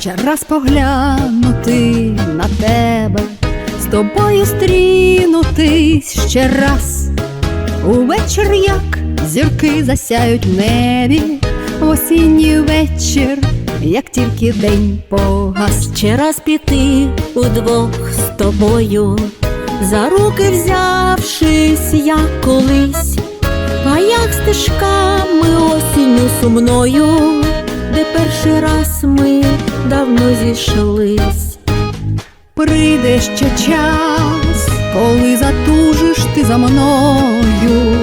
ще раз поглянути на тебе, з тобою стрінутись ще раз. Увечір, як зірки засяють в небі, в осінній вечір, як тільки день погас. Ще раз піти удвох з тобою, за руки взявшись, як колись, а як стежками осінню сумною, де перший раз ми давно зійшлись. Прийде ще час, коли затужиш ти за мною.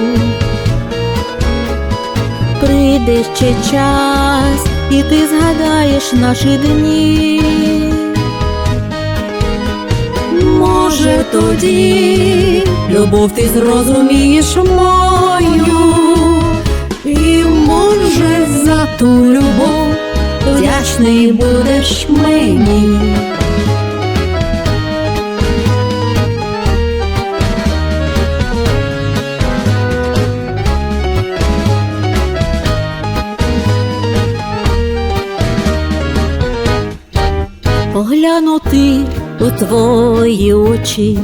Прийде ще час, і ти згадаєш наші дні. Може тоді любов ти зрозумієш мою, і може за ту любов вдячний будеш мені. Поглянути у твої очі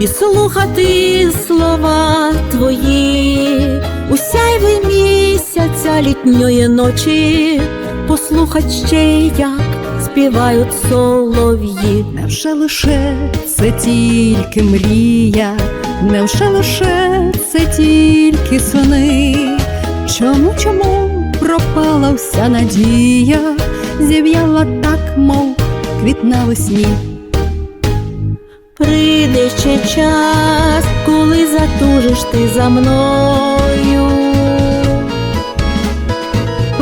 і слухати слова твої, у сяйві місяця літньої ночі, послухать ще, як співають солов'ї. Невже лише це тільки мрія, невже лише це тільки сни? Чому, чому пропала вся надія, зів'яла так, мов квіт навесні? Прийде ще час, коли затужиш ти за мною.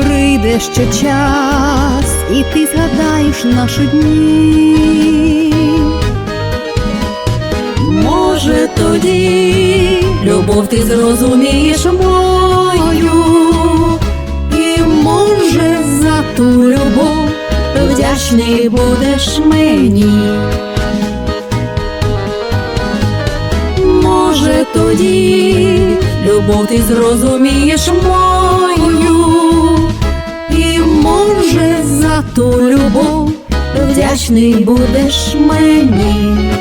Прийде ще час, і ти згадаєш наші дні. Може тоді любов ти зрозумієш мою, і може за ту любов вдячний будеш мені. Може тоді любов ти зрозумієш мою, ту любов вдячний будеш мені.